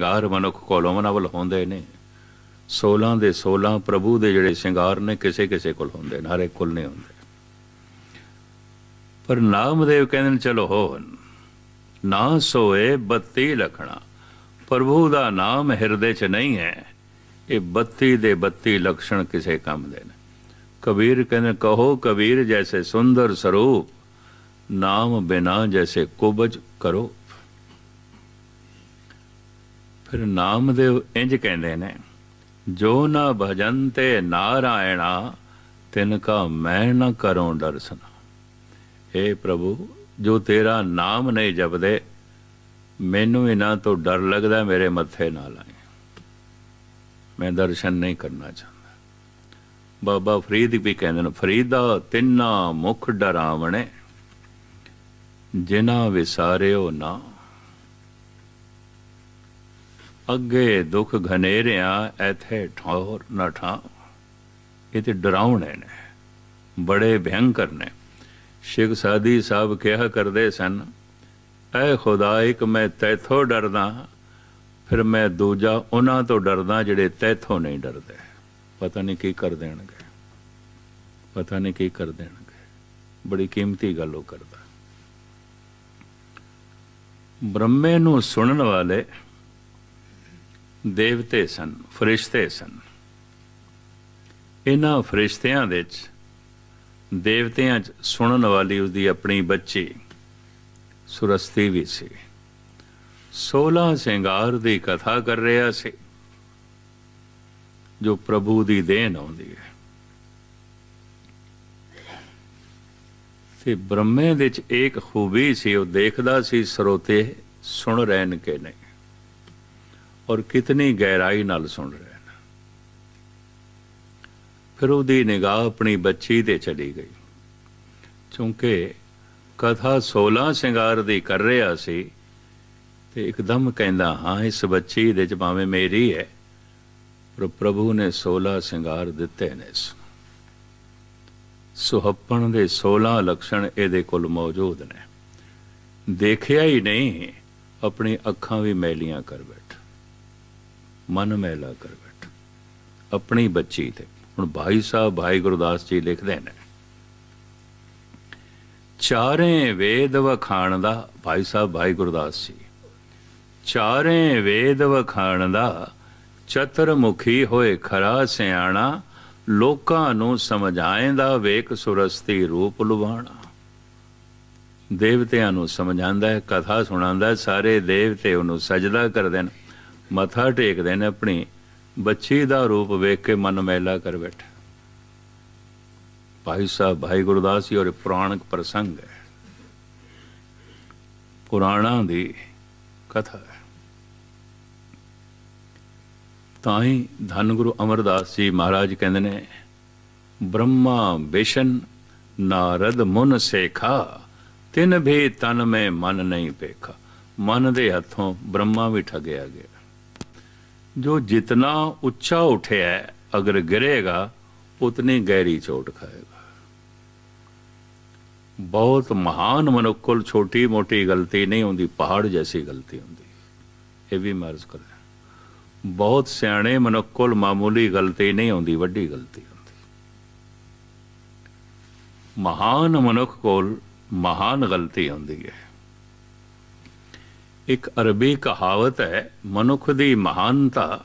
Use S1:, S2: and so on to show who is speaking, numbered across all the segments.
S1: ਸ਼ਿੰਗਾਰ ਮਨੁੱਖ ਕੋਲੋਂ ਮਨਵਲ ਹੁੰਦੇ ਨੇ। 16 ਦੇ 16 ਪ੍ਰਭੂ ਦੇ ਜਿਹੜੇ ਸ਼ਿੰਗਾਰ ਨੇ, ਕਿਸੇ ਕਿਸੇ ਕੋਲ ਹੁੰਦੇ ਨੇ, ਹਰ ਇੱਕ ਕੋਲ ਨਹੀਂ ਹੁੰਦੇ। ਪਰ ਨਾਮਦੇਵ ਕਹਿੰਦੇ ਨੇ, ਚਲੋ ਹੋ ਨਾ ਸੋਏ ਬੱਤੀ ਲਖਣਾ। ਪ੍ਰਭੂ ਦਾ ਨਾਮ ਹਿਰਦੇ 'ਚ ਨਹੀਂ ਹੈ। ਇਹ ਬੱਤੀ ਦੇ ਬੱਤੀ ਲક્ષਣ ਕਿਸੇ ਕੰਮ ਦੇ ਨੇ। ਕਬੀਰ ਕਹਿੰਦੇ, ਕਹੋ ਕਬੀਰ ਜੈਸੇ ਸੁੰਦਰ ਸਰੂਪ, ਨਾਮ ਬਿਨਾ ਜੈਸੇ ਕੁਬਜ ਕਰੋ। ਫਿਰ ਨਾਮਦੇਵ ਇੰਜ ਕਹਿੰਦੇ ਨੇ, ਜੋ ਨਾ ਭਜਨ ਤੇ ਨਾਰਾਇਣਾ, ਤਿਨ ਕਾ ਮੈਂ ਨਾ ਕਰਉ ਦਰਸਨਾ। ਏ ਪ੍ਰਭੂ, ਜੋ ਤੇਰਾ ਨਾਮ ਨਹੀਂ ਜਪਦੇ, ਮੈਨੂੰ ਇਹਨਾਂ ਤੋਂ ਡਰ ਲੱਗਦਾ ਮੇਰੇ ਮੱਥੇ ਨਾਲ ਲਾਏ। ਮੈਂ ਦਰਸ਼ਨ ਨਹੀਂ ਕਰਨਾ ਚਾਹੁੰਦਾ। ਬਾਬਾ ਫਰੀਦ ਵੀ ਕਹਿੰਦੇ ਨੇ, ਫਰੀਦਾ ਤਿੰਨਾ ਮੁਖ ਡਰਾਵਣੇ, ਜਿਨ੍ਹਾਂ ਵਿਸਾਰਿਓ ਨਾ ਅੱਗੇ ਦੁੱਖ ਘਨੇਰਿਆਂ ਐਥੇ ਠੌਰ ਨਾ ਠਾ। ਇਹ ਤੇ ਡਰਾਉਣੇ ਨੇ, ਬੜੇ ਭਯੰਕਰ ਨੇ। ਸ਼ੇਖ ਸਾਦੀ ਸਾਹਿਬ ਕਿਹਾ ਕਰਦੇ ਸਨ, ਐ ਖੁਦਾ, ਇੱਕ ਮੈਂ ਤੈਥੋਂ ਡਰਦਾ, ਫਿਰ ਮੈਂ ਦੂਜਾ ਉਹਨਾਂ ਤੋਂ ਡਰਦਾ ਜਿਹੜੇ ਤੈਥੋਂ ਨਹੀਂ ਡਰਦੇ। ਪਤਾ ਨਹੀਂ ਕੀ ਕਰ ਦੇਣਗੇ, ਪਤਾ ਨਹੀਂ ਕੀ ਕਰ ਦੇਣਗੇ। ਬੜੀ ਕੀਮਤੀ ਗੱਲ ਉਹ ਕਰਦਾ। ਬ੍ਰਹਮੇ ਨੂੰ ਸੁਣਨ ਵਾਲੇ ਦੇਵਤੇ ਸਨ, ਫਰਿਸ਼ਤੇ ਸਨ। ਇਹਨਾਂ ਫਰਿਸ਼ਤਿਆਂ ਦੇ ਵਿੱਚ, ਦੇਵਤਿਆਂ 'ਚ ਸੁਣਨ ਵਾਲੀ ਉਸਦੀ ਆਪਣੀ ਬੱਚੀ ਸੁਰਸਤੀ ਵੀ ਸੀ। 16 ਸਿੰਗਾਰ ਦੀ ਕਥਾ ਕਰ ਰਿਹਾ ਸੀ, ਜੋ ਪ੍ਰਭੂ ਦੀ ਦੇਣ ਆਉਂਦੀ ਹੈ। ਤੇ ਬ੍ਰਹਮੇ ਦੇ ਵਿੱਚ ਇੱਕ ਖੂਬੀ ਸੀ, ਉਹ ਦੇਖਦਾ ਸੀ ਸਰੋਤੇ ਸੁਣ ਰਹੇ ਨੇ ਕਿ ਨਹੀਂ। ਔਰ ਕਿਤਨੀ ਗਹਿਰਾਈ ਨਾਲ ਸੁਣ ਰਹੇ ਨੇ। ਫਿਰ ਉਹਦੀ ਨਿਗਾਹ ਆਪਣੀ ਬੱਚੀ ਤੇ ਚਲੀ ਗਈ। ਕਿਉਂਕਿ ਕਥਾ 16 ਸ਼ਿੰਗਾਰ ਦੀ ਕਰ ਰਿਹਾ ਸੀ ਤੇ ਇੱਕਦਮ ਕਹਿੰਦਾ, ਹਾਂ, ਇਸ ਬੱਚੀ ਦੇ ਚ ਭਾਵੇਂ ਮੇਰੀ ਹੈ, ਪਰ ਪ੍ਰਭੂ ਨੇ 16 ਸ਼ਿੰਗਾਰ ਦਿੱਤੇ ਨੇ ਸੁਹੱਪਣ ਦੇ 16 ਲਕਸ਼ਣ ਇਹਦੇ ਕੋਲ ਮੌਜੂਦ ਨੇ। ਦੇਖਿਆ ਹੀ ਨਹੀਂ, ਆਪਣੀ ਅੱਖਾਂ ਵੀ ਮੈਲੀਆਂ ਕਰ ਬੈਠ। ਮਨ ਮੈਲਾ ਕਰ ਬੈਠ। ਆਪਣੀ ਬੱਚੀ ਤੇ। ਹੁਣ ਭਾਈ ਸਾਹਿਬ, ਭਾਈ ਗੁਰਦਾਸ ਜੀ ਲਿਖਦੇ ਨੇ। ਚਾਰੇ ਵੇਦ ਵਖਾਣ ਦਾ, ਭਾਈ ਸਾਹਿਬ, ਭਾਈ ਗੁਰਦਾਸ ਜੀ। ਚਾਰੇ ਵੇਦ ਵਖਾਣ ਦਾ, ਚਤਰਮੁਖੀ ਹੋਏ ਖਰਾ ਸਿਆਣਾ, ਲੋਕਾਂ ਨੂੰ ਸਮਝਾਏਂਦਾ ਵੇਖ ਸੁਰਸਤੀ ਰੂਪ ਲੁਭਾਣਾ। ਦੇਵਤਿਆਂ ਨੂੰ ਸਮਝਾਉਂਦਾ ਹੈ ਕਥਾ ਸੁਣਾਉਂਦਾ, ਸਾਰੇ ਦੇਵਤੇ ਉਹਨੂੰ ਸਜਦਾ ਕਰਦੇ ਨੇ ਮੱਥਾ ਟੇਕਦੇ ਨੇ ਆਪਣੀ, ਬੱਚੀ ਦਾ ਰੂਪ ਵੇਖ ਕੇ ਮਨ ਮੈਲਾ ਕਰ ਬੈਠਾ। ਭਾਈ ਸਾਹਿਬ, ਭਾਈ ਗੁਰਦਾਸ ਜੀ, ਔਰ ਪੁਰਾਣਕ ਪ੍ਰਸੰਗ ਹੈ। ਪੁਰਾਣਾ ਦੀ ਕਥਾ ਹੈ। ਤਾਂ ਹੀ ਧੰਨ ਗੁਰੂ ਅਮਰਦਾਸ ਜੀ ਮਹਾਰਾਜ ਕਹਿੰਦੇ ਨੇ, ਬ੍ਰਹਮਾ ਵਿਸ਼ਨ ਨਾਰਦ ਮੁਨ ਸੇਖਾ, ਤਿਨ ਭੀ ਤਨ ਮੈਂ ਮਨ ਨਹੀਂ ਪੇਖਾ। ਮਨ ਦੇ ਹੱਥੋਂ ਬ੍ਰਹਮਾ ਵੀ ਠਗਿਆ ਗਿਆ। ਜੋ ਜਿਤਨਾ ਉੱਚਾ ਉਠਿਆ ਅਗਰ ਗਿਰੇਗਾ, ਉਤਨੀ ਗਹਿਰੀ ਚੋਟ ਖਾਏਗਾ ਬਹੁਤ ਮਹਾਨ ਮਨੁੱਖ ਕੋਲ ਛੋਟੀ ਮੋਟੀ ਗਲਤੀ ਨਹੀਂ ਹੁੰਦੀ, ਪਹਾੜ ਜੈਸੀ ਗਲਤੀ ਹੁੰਦੀ। ਇਹ ਵੀ ਮਰਜ਼ ਕਰ ਬਹੁਤ ਸਿਆਣੇ ਮਨੁੱਖ ਕੋਲ ਮਾਮੂਲੀ ਗਲਤੀ ਨਹੀਂ ਹੁੰਦੀ, ਵੱਡੀ ਗਲਤੀ ਹੁੰਦੀ। ਮਹਾਨ ਮਨੁੱਖ ਕੋਲ ਮਹਾਨ ਗਲਤੀ ਹੁੰਦੀ ਹੈ। ਇੱਕ ਅਰਬੀ ਕਹਾਵਤ ਹੈ, ਮਨੁੱਖ ਦੀ ਮਹਾਨਤਾ।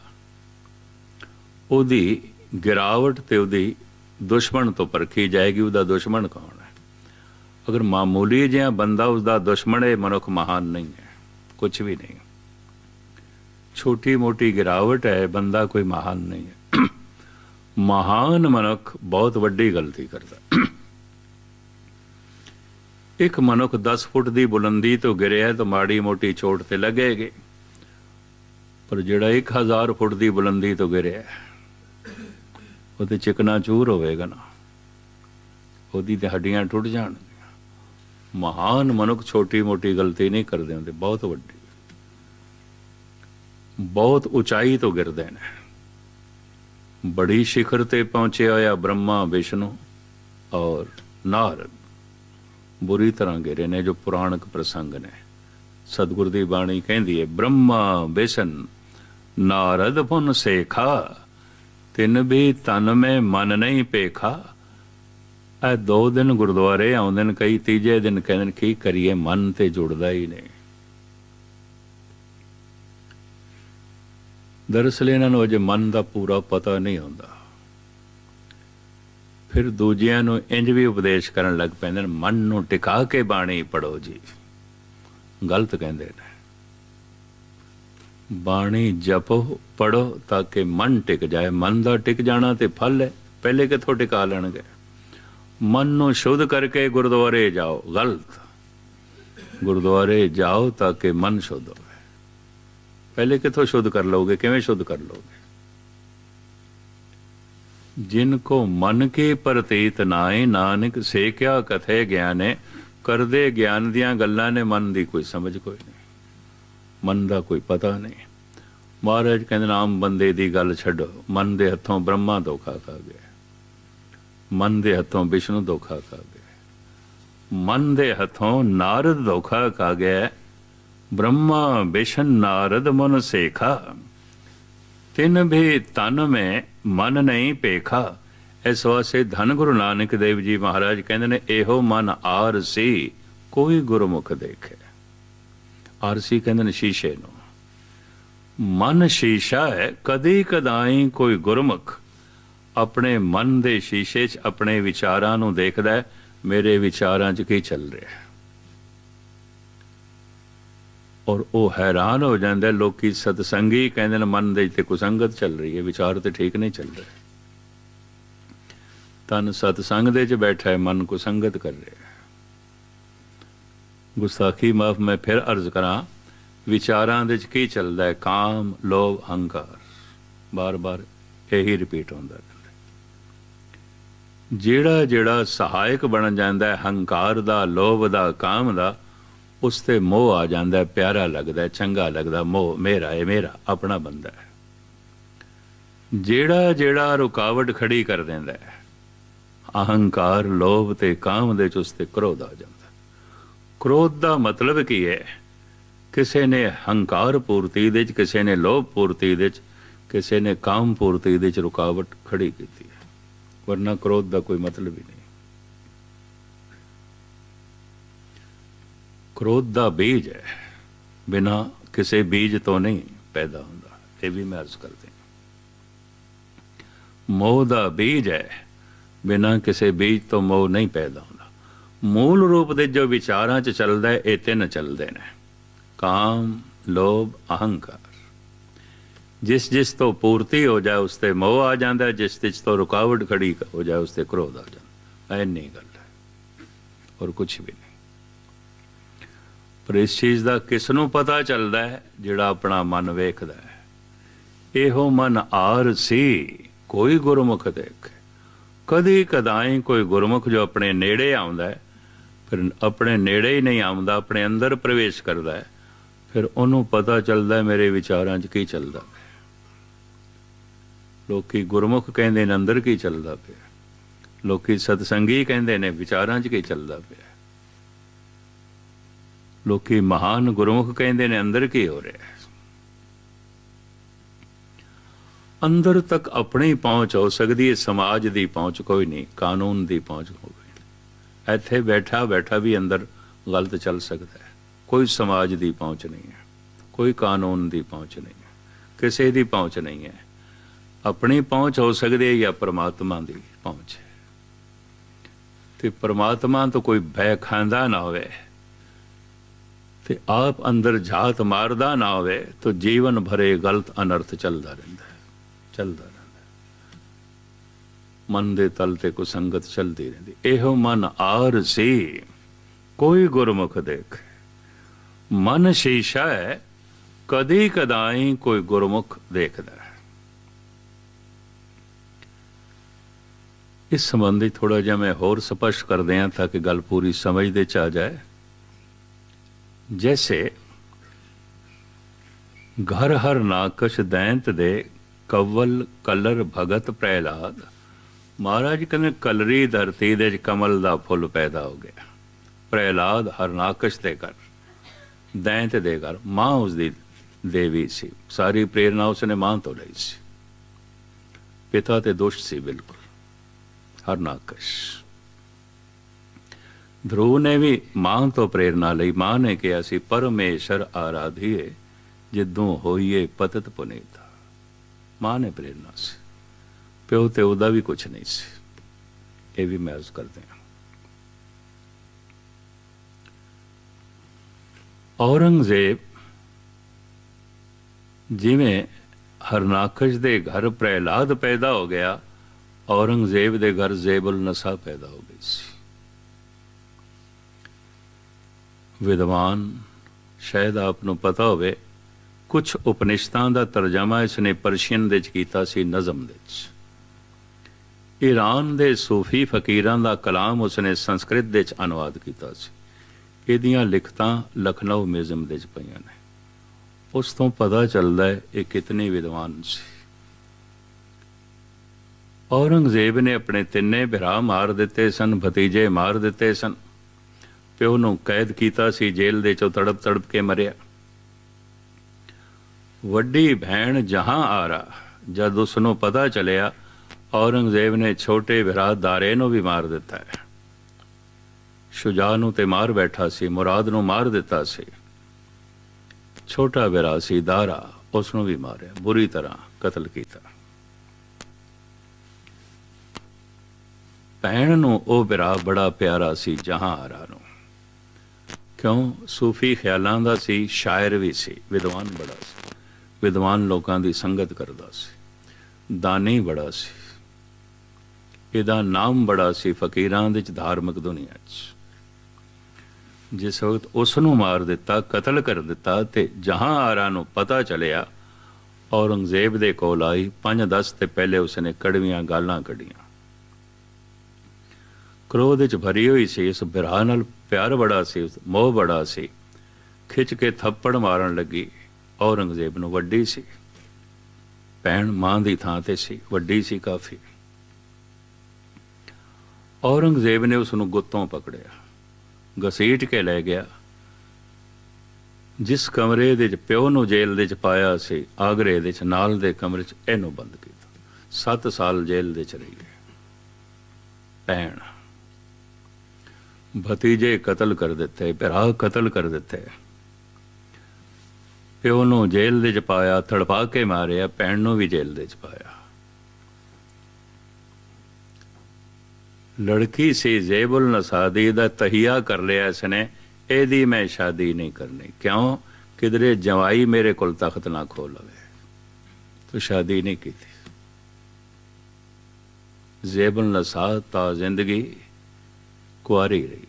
S1: ਉਹਦੀ ਗਿਰਾਵਟ ਤੇ ਉਹਦੀ ਦੁਸ਼ਮਣ ਤੋਂ ਪਰਖੀ ਜਾਏਗੀ, ਉਹਦਾ ਦੁਸ਼ਮਣ ਕੌਣ ਹੈ? ਅਗਰ ਮਾਮੂਲੀ ਜਿਹਾ ਬੰਦਾ ਉਸਦਾ ਦੁਸ਼ਮਣ ਹੈ, ਮਨੁੱਖ ਮਹਾਨ ਨਹੀਂ ਹੈ ਕੁਝ ਵੀ ਨਹੀਂ। ਛੋਟੀ ਮੋਟੀ ਗਿਰਾਵਟ ਹੈ, ਬੰਦਾ ਕੋਈ ਮਹਾਨ ਨਹੀਂ ਹੈ। ਮਹਾਨ ਮਨੁੱਖ ਬਹੁਤ ਵੱਡੀ ਗਲਤੀ ਕਰਦਾ ਇੱਕ ਮਨੁੱਖ 10 ਫੁੱਟ ਦੀ ਬੁਲੰਦੀ ਤੋਂ ਗਿਰਿਆ ਤਾਂ ਮਾੜੀ ਮੋਟੀ ਚੋਟ ਤੇ ਲੱਗੇਗੀ। ਪਰ ਜਿਹੜਾ 1000 ਫੁੱਟ ਦੀ ਬੁਲੰਦੀ ਤੋਂ ਗਿਰਿਆ ਉਹ ਤੇ ਚਿਕਨਾ ਚੂਰ ਹੋਵੇਗਾ ਨਾ। ਉਹਦੀ ਤੇ ਹੱਡੀਆਂ ਟੁੱਟ ਜਾਣਗੀਆਂ। ਮਹਾਨ ਮਨੁੱਖ ਛੋਟੀ ਮੋਟੀ ਗਲਤੀ ਨਹੀਂ ਕਰਦੇ ਹੁੰਦੇ, ਬਹੁਤ ਵੱਡੀ। ਬਹੁਤ ਉਚਾਈ ਤੋਂ ਗਿਰਦੇ ਨੇ। ਬੜੀ ਸਿਖਰ ਤੇ ਪਹੁੰਚਿਆ ਹੋਇਆ ਬ੍ਰਹਮਾ, ਵਿਸ਼ਨੂੰ ਔਰ ਨਾਰਦ। ਬੁਰੀ ਤਰ੍ਹਾਂ ਗਿਰੇ ਨੇ ਜੋ ਪੁਰਾਣਕ ਪ੍ਰਸੰਗ ਨੇ। ਸਤਿਗੁਰ ਦੀ ਬਾਣੀ ਕਹਿੰਦੀ ਹੈ ਬ੍ਰਹਮਾ ਵਿਸ਼ਨ ਨਾਰਦ ਪੁਨ ਸੇਖਾ, ਤਿਨ ਵੀ ਤਨ ਮੈਂ ਮਨ ਨਹੀਂ ਪੇਖਾ। ਇਹ ਦੋ ਦਿਨ ਗੁਰਦੁਆਰੇ ਆਉਂਦੇ ਨੇ ਕਈ ਤੀਜੇ ਦਿਨ ਕਹਿੰਦੇ ਨੇ ਕੀ ਕਰੀਏ, ਮਨ ਤੇ ਜੁੜਦਾ ਹੀ ਨਹੀਂ। ਦਰਅਸਲ ਇਹਨਾਂ ਨੂੰ ਅਜੇ ਮਨ ਦਾ ਪੂਰਾ ਪਤਾ ਨਹੀਂ ਹੁੰਦਾ। ਫਿਰ ਦੂਜਿਆਂ ਨੂੰ ਇੰਜ ਵੀ ਉਪਦੇਸ਼ ਕਰਨ ਲੱਗ ਪੈਂਦੇ ਨੇ, ਮਨ ਨੂੰ ਟਿਕਾ ਕੇ ਬਾਣੀ ਪੜੋ ਜੀ। ਗਲਤ ਕਹਿੰਦੇ ਨੇ। ਬਾਣੀ ਜਪੋ ਪੜੋ ਤਾਂ ਕਿ ਮਨ ਟਿਕ ਜਾਏ। ਮਨ ਦਾ ਟਿਕ ਜਾਣਾ ਤੇ ਫਲ ਹੈ, ਪਹਿਲੇ ਕਿੱਥੋਂ ਟਿਕਾ ਲੈਣਗੇ? ਮਨ ਨੂੰ ਸ਼ੁੱਧ ਕਰਕੇ ਗੁਰਦੁਆਰੇ ਜਾਓ, ਗਲਤ। ਗੁਰਦੁਆਰੇ ਜਾਓ ਤਾਂ ਕਿ ਮਨ ਸ਼ੁੱਧ ਹੋਵੇ। ਪਹਿਲੇ ਕਿੱਥੋਂ ਸ਼ੁੱਧ ਕਰ ਲਓਗੇ, ਕਿਵੇਂ ਸ਼ੁੱਧ ਕਰ ਲਓਗੇ? ਜਿਨ ਕੋ ਮਨ ਕੀ ਪ੍ਰਤੀਤ ਨਾਏ, ਨਾਨਕ ਸੇ ਕਿਆ ਕਥੇ ਗਿਆਨੇ। ਕਰਦੇ ਗਿਆਨ ਦੀਆਂ ਗੱਲਾਂ ਨੇ, ਮਨ ਦੀ ਕੋਈ ਸਮਝ ਕੋਈ ਨਹੀਂ। ਮਨ ਦਾ ਕੋਈ ਪਤਾ ਨਹੀਂ। ਮਹਾਰਾਜ ਕਹਿੰਦੇ, ਨਾਮ ਬੰਦੇ ਦੀ ਗੱਲ ਛੱਡੋ। ਮਨ ਦੇ ਹੱਥੋਂ ਬ੍ਰਹਮਾ ਧੋਖਾ ਖਾ ਗਿਆ। ਮਨ ਦੇ ਹੱਥੋਂ ਵਿਸ਼ਨੂੰ ਧੋਖਾ ਖਾ ਗਿਆ। ਮਨ ਦੇ ਹੱਥੋਂ ਨਾਰਦ ਧੋਖਾ ਖਾ ਗਿਆ। ਬ੍ਰਹਮਾ, ਵਿਸ਼ਨ, ਨਾਰਦ, ਮਨ ਸੇਖਾ। ਤਿੰਨ ਵੀ ਤਨ ਮੈਂ ਮਨ ਨਹੀਂ ਪੇਖਾ ਇਸ ਵਾਸਤੇ ਧੰਨ ਗੁਰੂ ਨਾਨਕ ਦੇਵ ਜੀ ਮਹਾਰਾਜ ਕਹਿੰਦੇ ਨੇ, ਇਹੋ ਮਨ ਆਰਸੀ ਕੋਈ ਗੁਰਮੁਖ ਦੇਖੇ। ਆਰਸੀ ਕਹਿੰਦੇ ਨੇ ਸ਼ੀਸ਼ੇ ਨੂੰ। ਮਨ ਸ਼ੀਸ਼ਾ ਹੈ, ਕਦੀ ਕਦਾਈ ਕੋਈ ਗੁਰਮੁਖ ਆਪਣੇ ਮਨ ਦੇ ਸ਼ੀਸ਼ੇ 'ਚ ਆਪਣੇ ਵਿਚਾਰਾਂ ਨੂੰ ਦੇਖਦਾ ਮੇਰੇ ਵਿਚਾਰਾਂ 'ਚ ਕੀ ਚੱਲ ਰਿਹਾ ਹੈ? ਔਰ ਉਹ ਹੈਰਾਨ ਹੋ ਜਾਂਦਾ ਲੋਕੀ ਸਤਸੰਗੀ ਕਹਿੰਦੇ ਨੇ, ਮਨ ਦੇ ਤੇ ਕੁਸੰਗਤ ਚੱਲ ਰਹੀ ਹੈ, ਵਿਚਾਰ ਤੇ ਠੀਕ ਨਹੀਂ ਚੱਲ ਰਹੇ। ਤਨ ਸਤਸੰਗ ਦੇ 'ਚ ਬੈਠਾ ਹੈ, ਮਨ ਕੁਸੰਗਤ ਕਰ ਰਿਹਾ ਹੈ। ਗੁਸਤਾਖੀ ਮਾਫ ਮੈਂ ਫਿਰ ਅਰਜ਼ ਕਰਾਂ, ਵਿਚਾਰਾਂ ਦੇ 'ਚ ਕੀ ਚੱਲਦਾ ਹੈ? ਕਾਮ, ਲੋਭ, ਹੰਕਾਰ। ਬਾਰ-ਬਾਰ ਇਹੀ ਰਿਪੀਟ ਹੁੰਦਾ ਹੈ। ਜਿਹੜਾ ਜਿਹੜਾ ਸਹਾਇਕ ਬਣ ਜਾਂਦਾ ਹੈ, ਹੰਕਾਰ ਦਾ, ਲੋਭ ਦਾ, ਕਾਮ ਦਾ ਉਸ ਤੇ ਮੋਹ ਆ ਜਾਂਦਾ ਹੈ, ਪਿਆਰਾ ਲੱਗਦਾ ਹੈ, ਚੰਗਾ ਲੱਗਦਾ ਮੋਹ ਮੇਰਾ ਹੈ ਮੇਰਾ, ਆਪਣਾ ਬੰਦਾ ਹੈ। ਜਿਹੜਾ ਜਿਹੜਾ ਰੁਕਾਵਟ ਖੜੀ ਕਰ ਦਿੰਦਾ ਹੈ, ਅਹੰਕਾਰ, ਲੋਭ ਤੇ ਕਾਮ ਦੇ ਚ ਉਸ ਤੇ ਕ੍ਰੋਧ ਆ ਜਾਂਦਾ ਕ੍ਰੋਧ ਦਾ ਮਤਲਬ ਕੀ ਹੈ? ਕਿਸੇ ਨੇ ਹੰਕਾਰ ਪੂਰਤੀ ਦੇ ਚ ਕਿਸੇ ਨੇ ਲੋਭ ਪੂਰਤੀ ਦੇ ਚ ਕਿਸੇ ਨੇ ਕਾਮ ਪੂਰਤੀ ਦੇ ਚ ਰੁਕਾਵਟ ਖੜੀ ਕੀਤੀ ਹੈ। ਵਰਨਾ ਕ੍ਰੋਧ ਦਾ ਕੋਈ ਮਤਲਬ ਹੀ ਨਹੀਂ। ਕ੍ਰੋਧ ਦਾ ਬੀਜ ਹੈ। ਬਿਨਾ ਕਿਸੇ ਬੀਜ ਤੋਂ ਨਹੀਂ ਪੈਦਾ ਹੁੰਦਾ। ਇਹ ਵੀ ਮੈਂ ਅਰਜ਼ ਕਰਦੇ ਮੋਹ ਦਾ ਬੀਜ ਹੈ। ਬਿਨਾ ਕਿਸੇ ਬੀਜ ਤੋਂ ਮੋਹ ਨਹੀਂ ਪੈਦਾ ਹੁੰਦਾ। ਮੂਲ ਰੂਪ ਦੇ ਜੋ ਵਿਚਾਰਾਂ 'ਚ ਚੱਲਦਾ ਹੈ, ਇਹ ਤਿੰਨ ਚੱਲਦੇ ਨੇ। ਕਾਮ, ਲੋਭ, ਅਹੰਕਾਰ। ਜਿਸ ਜਿਸ ਤੋਂ ਪੂਰਤੀ ਹੋ ਜਾਏ, ਉਸ ਤੇ ਮੋਹ ਆ ਜਾਂਦਾ ਜਿਸ ਜਿਸ ਤੋਂ ਰੁਕਾਵਟ ਖੜੀ ਹੋ ਜਾਏ, ਉਸ ਤੇ ਕ੍ਰੋਧ ਆ ਜਾਂਦਾ ਐਨੀ ਗੱਲ ਹੈ। ਔਰ ਕੁਝ ਵੀ ਨਹੀਂ। ਪਰ ਇਸ ਚੀਜ਼ ਦਾ ਕਿਸ ਨੂੰ ਪਤਾ ਚੱਲਦਾ ਹੈ, ਜਿਹੜਾ ਆਪਣਾ ਮਨ ਵੇਖਦਾ ਹੈ। ਇਹੋ ਮਨ ਆਰ ਸੀ, ਕੋਈ ਗੁਰਮੁਖ ਦੇਖ। ਕਦੀ ਕਦਾਈ ਕੋਈ ਗੁਰਮੁਖ ਜੋ ਆਪਣੇ ਨੇੜੇ ਆਉਂਦਾ ਹੈ, ਫਿਰ ਆਪਣੇ ਨੇੜੇ ਹੀ ਨਹੀਂ ਆਉਂਦਾ, ਆਪਣੇ ਅੰਦਰ ਪ੍ਰਵੇਸ਼ ਕਰਦਾ ਹੈ। ਫਿਰ ਉਹਨੂੰ ਪਤਾ ਚੱਲਦਾ ਮੇਰੇ ਵਿਚਾਰਾਂ 'ਚ ਕੀ ਚੱਲਦਾ ਹੈ। ਲੋਕੀ ਗੁਰਮੁਖ ਕਹਿੰਦੇ ਨੇ, ਅੰਦਰ ਕੀ ਚੱਲਦਾ ਪਿਆ ਲੋਕੀ ਸਤਸੰਗੀ ਕਹਿੰਦੇ ਨੇ, ਵਿਚਾਰਾਂ 'ਚ ਕੀ ਚੱਲਦਾ ਪਿਆ ਲੋਕੀ ਮਹਾਨ ਗੁਰਮੁਖ ਕਹਿੰਦੇ ਨੇ, ਅੰਦਰ ਕੀ ਹੋ ਰਿਹਾ? ਅੰਦਰ ਤੱਕ ਆਪਣੀ ਪਹੁੰਚ ਹੋ ਸਕਦੀ ਹੈ, ਸਮਾਜ ਦੀ ਪਹੁੰਚ ਕੋਈ ਨਹੀਂ, ਕਾਨੂੰਨ ਦੀ ਪਹੁੰਚ ਹੋਵੇ। ਇੱਥੇ ਬੈਠਾ ਬੈਠਾ ਵੀ ਅੰਦਰ ਗਲਤ ਚੱਲ ਸਕਦਾ ਹੈ। ਕੋਈ ਸਮਾਜ ਦੀ ਪਹੁੰਚ ਨਹੀਂ ਹੈ, ਕੋਈ ਕਾਨੂੰਨ ਦੀ ਪਹੁੰਚ ਨਹੀਂ ਹੈ, ਕਿਸੇ ਦੀ ਪਹੁੰਚ ਨਹੀਂ ਹੈ। ਆਪਣੀ ਪਹੁੰਚ ਹੋ ਸਕਦੀ ਹੈ ਜਾਂ ਪ੍ਰਮਾਤਮਾ ਦੀ ਪਹੁੰਚ ਤੇ ਪਰਮਾਤਮਾ ਤੋਂ ਕੋਈ ਭੈ ਖਾਂਦਾ ਨਾ ਹੋਵੇ। ਤੇ ਆਪ ਅੰਦਰ ਝਾਤ ਮਾਰਦਾ ਨਾ ਹੋਵੇ ਤਾਂ ਜੀਵਨ ਭਰੇ ਗਲਤ ਅਨਰਥ ਚੱਲਦਾ ਰਹਿੰਦਾ ਹੈ ਚੱਲਦਾ ਰਹਿੰਦਾ ਮਨ ਦੇ ਤਲ ਤੇ ਕੋ ਸੰਗਤ ਚੱਲਦੀ ਰਹਿੰਦੀ ਇਹੋ ਮਨ ਆਰ ਸੀ ਕੋਈ ਗੁਰਮੁਖ ਦੇਖ ਮਨ ਸ਼ੀਸ਼ਾ ਹੈ ਕਦੀ ਕਦਾਈ ਕੋਈ ਗੁਰਮੁਖ ਦੇਖਦਾ ਹੈ ਇਸ ਸੰਬੰਧੀ ਥੋੜਾ ਜਿਹਾ ਮੈਂ ਹੋਰ ਸਪਸ਼ਟ ਕਰ ਦਿਆਂ ਤਾਂ ਕਿ ਗੱਲ ਪੂਰੀ ਸਮਝ ਦੇ ਚ ਆ ਜਾਏ जैसे घर हर नाकश दैंत दे ਕਵਲ ਕਲਰ ਭਗਤ ਪ੍ਰਹਿਲਾਦ ਮਹਾਰਾਜ ਕਹਿੰਦੇ ਕਲਰੀ ਧਰਤੀ ਦੇ ਵਿੱਚ ਕਮਲ ਦਾ ਫੁੱਲ ਪੈਦਾ ਹੋ ਗਿਆ ਪ੍ਰਹਿਲਾਦ ਹਰਨਾਕਸ਼ ਦੇ ਘਰ ਦੈਂਤ ਦੇ ਘਰ ਮਾਂ ਉਸ ਦੀ ਦੇਵੀ ਸੀ ਸਾਰੀ ਪ੍ਰੇਰਣਾ ਉਸਨੇ ਮਾਂ ਤੋਂ ਲਈ ਸੀ ਪਿਤਾ ਤੇ ਦੁਸ਼ਟ ਸੀ ਬਿਲਕੁਲ ਹਰਨਾਕਸ਼ ਧਰੂ ਨੇ ਵੀ ਮਾਂ ਤੋਂ ਪ੍ਰੇਰਣਾ ਲਈ ਮਾਂ ਨੇ ਕਿਹਾ ਸੀ, ਪਰਮੇਸ਼ਰ ਆਰਾਧੀਏ, ਜਿੱਦੋਂ ਹੋਈਏ ਪਤਤ ਪੁਨੀਤ। ਮਾਂ ਨੇ ਪ੍ਰੇਰਣਾ ਸੀ। ਪਿਓ ਤੇ ਉਹਦਾ ਵੀ ਕੁਝ ਨਹੀਂ ਸੀ। ਇਹ ਵੀ ਮਹਿਸੂਸ ਕਰਦੇ ਹਾਂ। ਔਰੰਗਜ਼ੇਬ ਜਿਵੇਂ ਹਰਨਾਕਸ਼ ਦੇ ਘਰ ਪ੍ਰਹਿਲਾਦ ਪੈਦਾ ਹੋ ਗਿਆ, ਔਰੰਗਜ਼ੇਬ ਦੇ ਘਰ ਜ਼ੇਬੁਲ ਨਸਾ ਪੈਦਾ ਹੋ ਗਈ ਸੀ। ਵਿਦਵਾਨ, ਸ਼ਾਇਦ ਆਪ ਨੂੰ ਪਤਾ ਹੋਵੇ ਕੁਝ ਉਪਨਿਸ਼ਦਾਂ ਦਾ ਤਰਜਮਾ ਇਸਨੇ ਪਰਸ਼ੀਅਨ ਦੇ ਚ ਕੀਤਾ ਸੀ ਨਜ਼ਮ ਦੇ ਚ ਈਰਾਨ ਦੇ ਸੂਫੀ ਫਕੀਰਾਂ ਦਾ ਕਲਾਮ ਉਸਨੇ ਸੰਸਕ੍ਰਿਤ ਦੇ ਚ ਅਨੁਵਾਦ ਕੀਤਾ ਸੀ। ਇਹਦੀਆਂ ਲਿਖਤਾਂ ਲਖਨਊ ਮਿਊਜ਼ੀਅਮ ਦੇ ਵਿੱਚ ਪਈਆਂ ਨੇ। ਉਸ ਤੋਂ ਪਤਾ ਚੱਲਦਾ ਹੈ ਇਹ ਕਿਤਨੇ ਵਿਦਵਾਨ ਸੀ। ਔਰੰਗਜ਼ੇਬ ਨੇ ਆਪਣੇ ਤਿੰਨੇ ਭਰਾ ਮਾਰ ਦਿੱਤੇ ਸਨ, ਭਤੀਜੇ ਮਾਰ ਦਿੱਤੇ ਸਨ। ਪਿਓ ਨੂੰ ਕੈਦ ਕੀਤਾ ਸੀ, ਜੇਲ੍ਹ ਦੇ ਚੋਂ ਤੜਪ ਤੜਪ ਕੇ ਮਰਿਆ। ਵੱਡੀ ਭੈਣ ਜਹਾਂ ਆਰਾ ਜਦ ਉਸ ਨੂੰ ਪਤਾ ਚੱਲਿਆ, ਔਰੰਗਜ਼ੇਬ ਨੇ ਛੋਟੇ ਭਰਾ ਦਾਰੇ ਨੂੰ ਵੀ ਮਾਰ ਦਿੱਤਾ ਹੈ। ਸ਼ੁਜਾ ਨੂੰ ਤੇ ਮਾਰ ਬੈਠਾ ਸੀ, ਮੁਰਾਦ ਨੂੰ ਮਾਰ ਦਿੱਤਾ ਸੀ। ਛੋਟਾ ਭਰਾ ਸੀ ਦਾਰਾ ਉਸ ਨੂੰ ਵੀ ਮਾਰਿਆ, ਬੁਰੀ ਤਰ੍ਹਾਂ ਕਤਲ ਕੀਤਾ। ਭੈਣ ਨੂੰ ਉਹ ਭਰਾ ਬੜਾ ਪਿਆਰਾ ਸੀ, ਜਹਾਂ ਆਰਾ ਨੂੰ। ਕਿਉਂ? ਸੂਫੀ ਖਿਆਲਾਂ ਦਾ ਸੀ, ਸ਼ਾਇਰ ਵੀ ਸੀ, ਵਿਦਵਾਨ ਬੜਾ ਸੀ। ਵਿਦਵਾਨ ਲੋਕਾਂ ਦੀ ਸੰਗਤ ਕਰਦਾ ਸੀ। ਦਾਨੀ ਬੜਾ ਸੀ। ਇਹਦਾ ਨਾਮ ਬੜਾ ਸੀ ਫਕੀਰਾਂ ਦੇ ਚ ਧਾਰਮਿਕ ਦੁਨੀਆ 'ਚ। ਜਿਸ ਵਕਤ ਉਸ ਨੂੰ ਮਾਰ ਦਿੱਤਾ, ਕਤਲ ਕਰ ਦਿੱਤਾ ਤੇ ਜਹਾਂ ਆਰਾ ਨੂੰ ਪਤਾ ਚੱਲਿਆ, ਔਰੰਗਜ਼ੇਬ ਦੇ ਕੋਲ ਆਈ 5-10 ਤੇ ਪਹਿਲੇ ਉਸਨੇ ਕੜਵੀਆਂ ਗਾਲਾਂ ਕੱਢੀਆਂ। ਕ੍ਰੋਧ ਵਿੱਚ ਭਰੀ ਹੋਈ ਸੀ, ਇਸ ਬਿਰਹਾ ਨਾਲ ਪਿਆਰ ਬੜਾ ਸੀ, ਮੋਹ ਬੜਾ ਸੀ। ਖਿੱਚ ਕੇ ਥੱਪੜ ਮਾਰਨ ਲੱਗੀ। ਔਰੰਗਜ਼ੇਬ ਨੂੰ ਵੱਡੀ ਸੀ। ਭੈਣ ਮਾਂ ਦੀ ਥਾਂ ਤੇ ਸੀ, ਵੱਡੀ ਸੀ ਕਾਫੀ। ਔਰੰਗਜ਼ੇਬ ਨੇ ਉਸ ਨੂੰ ਗੁੱਤੋਂ ਪਕੜਿਆ। ਘਸੀਟ ਕੇ ਲੈ ਗਿਆ। ਜਿਸ ਕਮਰੇ ਦੇ ਵਿੱਚ ਪਿਓ ਨੂੰ ਜੇਲ੍ਹ ਦੇ ਵਿੱਚ ਪਾਇਆ ਸੀ, ਆਗਰੇ ਦੇ ਵਿੱਚ ਨਾਲ ਦੇ ਕਮਰੇ 'ਚ, ਇਹਨੂੰ ਬੰਦ ਕੀਤਾ। 7 ਸਾਲ ਜੇਲ੍ਹ ਦੇ ਵਿੱਚ ਰਹੀ ਭੈਣ ਭਤੀਜੇ ਕਤਲ ਕਰ ਦਿੱਤੇ, ਭਰਾ ਕਤਲ ਕਰ ਦਿੱਤੇ। ਪਿਓ ਨੂੰ ਜੇਲ੍ਹ ਦੇ ਚ ਪਾਇਆ ਤੜਪਾ ਕੇ ਮਾਰਿਆ, ਭੈਣ ਨੂੰ ਵੀ ਜੇਲ੍ਹ ਦੇ ਚ ਪਾਇਆ। ਲੜਕੀ ਸੀ ਜ਼ੇਬੁਲ ਨਸਾਦੀ ਦਾ ਤਹੀਆ ਕਰ ਲਿਆ ਇਸਨੇ, ਇਹਦੀ ਮੈਂ ਸ਼ਾਦੀ ਨਹੀਂ ਕਰਨੀ। ਕਿਉਂ? ਕਿਧਰੇ ਜਵਾਈ ਮੇਰੇ ਕੋਲ ਤਖਤ ਨਾ ਖੋ ਲਵੇ। ਤੋ ਸ਼ਾਦੀ ਨਹੀਂ ਕੀਤੀ। ਜ਼ੇਬੁਲ ਨਸਾਦ ਤਾਂ ਜ਼ਿੰਦਗੀ ਕੁਆਰੀ ਰਹੀ।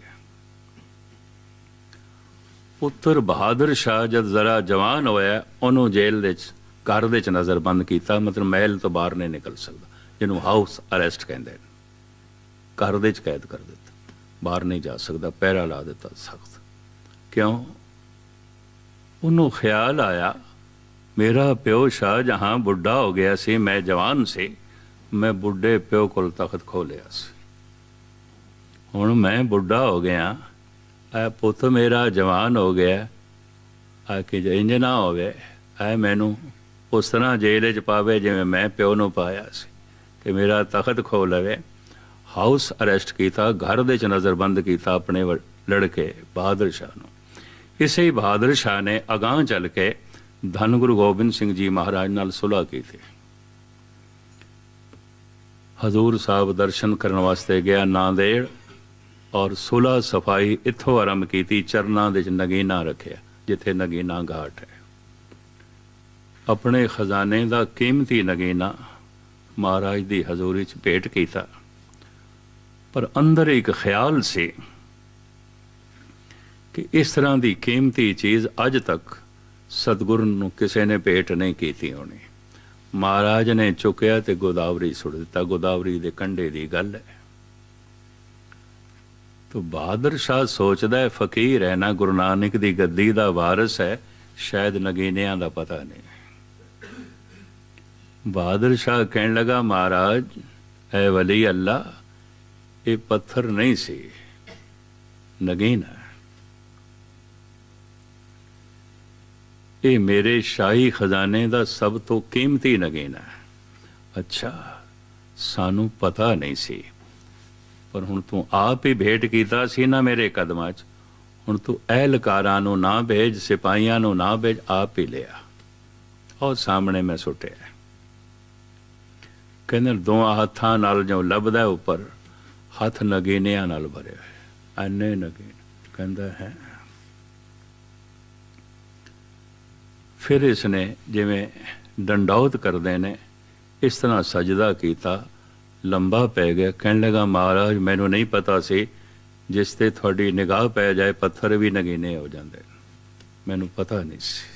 S1: ਪੁੱਤਰ ਬਹਾਦਰ ਸ਼ਾਹ ਜਦ ਜ਼ਰਾ ਜਵਾਨ ਹੋਇਆ, ਉਹਨੂੰ ਜੇਲ੍ਹ ਦੇ ਚ, ਘਰ ਦੇ ਵਿੱਚ ਨਜ਼ਰਬੰਦ ਕੀਤਾ, ਮਤਲਬ ਮਹਿਲ ਤੋਂ ਬਾਹਰ ਨਹੀਂ ਨਿਕਲ ਸਕਦਾ, ਜਿਹਨੂੰ ਹਾਊਸ ਅਰੈਸਟ ਕਹਿੰਦੇ ਨੇ। ਘਰ ਦੇ ਚ ਕੈਦ ਕਰ ਦਿੱਤਾ। ਬਾਹਰ ਨਹੀਂ ਜਾ ਸਕਦਾ, ਪਹਿਰਾ ਲਾ ਦਿੱਤਾ ਸਖਤ। ਕਿਉਂ? ਉਹਨੂੰ ਖਿਆਲ ਆਇਆ, ਮੇਰਾ ਪਿਓ ਸ਼ਾਹ ਜਹਾਂ ਬੁੱਢਾ ਹੋ ਗਿਆ ਸੀ, ਮੈਂ ਜਵਾਨ ਸੀ, ਮੈਂ ਬੁੱਢੇ ਪਿਓ ਕੋਲ ਤਖਤ ਖੋ ਲਿਆ ਸੀ। ਹੁਣ ਮੈਂ ਬੁੱਢਾ ਹੋ ਗਿਆ ਐ ਪੁੱਤ ਮੇਰਾ ਜਵਾਨ ਹੋ ਗਿਆ ਆ ਕਿ ਇੰਜ ਨਾ ਹੋਵੇ ਐ ਮੈਨੂੰ ਉਸ ਤਰ੍ਹਾਂ ਜੇਲ੍ਹ 'ਚ ਪਾਵੇ ਜਿਵੇਂ ਮੈਂ ਪਿਓ ਨੂੰ ਪਾਇਆ ਸੀ ਕਿ ਮੇਰਾ ਤਖਤ ਖੋ ਲਵੇ। ਹਾਊਸ ਅਰੈਸਟ ਕੀਤਾ, ਘਰ ਦੇ ਚ ਨਜ਼ਰਬੰਦ ਕੀਤਾ ਆਪਣੇ ਲੜਕੇ ਬਹਾਦਰ ਸ਼ਾਹ ਨੂੰ। ਇਸੇ ਹੀ ਬਹਾਦਰ ਸ਼ਾਹ ਨੇ ਅਗਾਹ ਚੱਲ ਕੇ ਧੰਨ ਗੁਰੂ ਗੋਬਿੰਦ ਸਿੰਘ ਜੀ ਮਹਾਰਾਜ ਨਾਲ ਸੁਲ੍ਹਾ ਕੀਤੀ। ਹਜ਼ੂਰ ਸਾਹਿਬ ਦਰਸ਼ਨ ਕਰਨ ਵਾਸਤੇ ਗਿਆ ਨਾਂਦੇੜ। ਔਰ ਸੁਲਾ ਸਫ਼ਾਈ ਇੱਥੋਂ ਆਰੰਭ ਕੀਤੀ, ਚਰਨਾਂ ਦੇ ਵਿੱਚ ਨਗੀਨਾ ਰੱਖਿਆ, ਜਿੱਥੇ ਨਗੀਨਾ ਘਾਟ ਹੈ। ਆਪਣੇ ਖਜ਼ਾਨੇ ਦਾ ਕੀਮਤੀ ਨਗੀਨਾ ਮਹਾਰਾਜ ਦੀ ਹਜ਼ੂਰੀ ਚ ਭੇਟ ਕੀਤਾ। ਪਰ ਅੰਦਰ ਇੱਕ ਖਿਆਲ ਸੀ ਕਿ ਇਸ ਤਰ੍ਹਾਂ ਦੀ ਕੀਮਤੀ ਚੀਜ਼ ਅੱਜ ਤੱਕ ਸਤਗੁਰ ਨੂੰ ਕਿਸੇ ਨੇ ਭੇਟ ਨਹੀਂ ਕੀਤੀ ਹੋਣੀ। ਮਹਾਰਾਜ ਨੇ ਚੁੱਕਿਆ ਤੇ ਗੋਦਾਵਰੀ ਸੁੱਟ ਦਿੱਤਾ। ਗੋਦਾਵਰੀ ਦੇ ਕੰਢੇ ਦੀ ਗੱਲ ਹੈ। ਤੋ ਬਹਾਦਰ ਸ਼ਾਹ ਸੋਚਦਾ ਹੈ, ਫਕੀਰ ਹੈ ਨਾ, ਗੁਰੂ ਨਾਨਕ ਦੀ ਗੱਦੀ ਦਾ ਵਾਰਿਸ ਹੈ, ਸ਼ਾਇਦ ਨਗੀਨਿਆਂ ਦਾ ਪਤਾ ਨਹੀਂ। ਬਹਾਦਰ ਸ਼ਾਹ ਕਹਿਣ ਲਗਾ, ਮਹਾਰਾਜ, ਐ ਵਲੀ ਅੱਲਾ, ਇਹ ਪੱਥਰ ਨਹੀਂ ਸੀ, ਨਗੀਨ ਇਹ ਮੇਰੇ ਸ਼ਾਹੀ ਖਜ਼ਾਨੇ ਦਾ ਸਭ ਤੋਂ ਕੀਮਤੀ ਨਗੀਨਾ ਅੱਛਾ, ਸਾਨੂੰ ਪਤਾ ਨਹੀਂ ਸੀ। ਪਰ ਹੁਣ ਤੂੰ ਆਪ ਹੀ ਭੇਟ ਕੀਤਾ ਸੀ ਨਾ ਮੇਰੇ ਕਦਮਾਂ 'ਚ। ਹੁਣ ਤੂੰ ਅਹਿਲਕਾਰਾਂ ਨੂੰ ਨਾ ਭੇਜ, ਸਿਪਾਹੀਆਂ ਨੂੰ ਨਾ ਭੇਜ, ਆਪ ਹੀ ਲਿਆ। ਉਹ ਸਾਹਮਣੇ ਮੈਂ ਸੁੱਟਿਆ ਕਹਿੰਦੇ ਦੋ ਹੱਥਾਂ ਨਾਲ ਜੋ ਲੱਭਦਾ ਉੱਪਰ ਹੱਥ ਨਗੀਨਿਆਂ ਨਾਲ ਭਰੇ ਹੋਏ ਐਨੇ ਨਗੀਨ। ਕਹਿੰਦਾ ਹੈ, ਫਿਰ ਇਸਨੇ ਜਿਵੇਂ ਡੰਡੌਤ ਕਰਦੇ ਨੇ, ਇਸ ਤਰ੍ਹਾਂ ਸਜਦਾ ਕੀਤਾ ਲੰਬਾ ਪੈ ਗਿਆ। ਕਹਿਣ ਲੱਗਾ, ਮਹਾਰਾਜ, ਮੈਨੂੰ ਨਹੀਂ ਪਤਾ ਸੀ ਜਿਸ ਤੇ ਤੁਹਾਡੀ ਨਿਗਾਹ ਪੈ ਜਾਏ, ਪੱਥਰ ਵੀ ਨਗੀਨੇ ਹੋ ਜਾਂਦੇ। ਮੈਨੂੰ ਪਤਾ ਨਹੀਂ ਸੀ।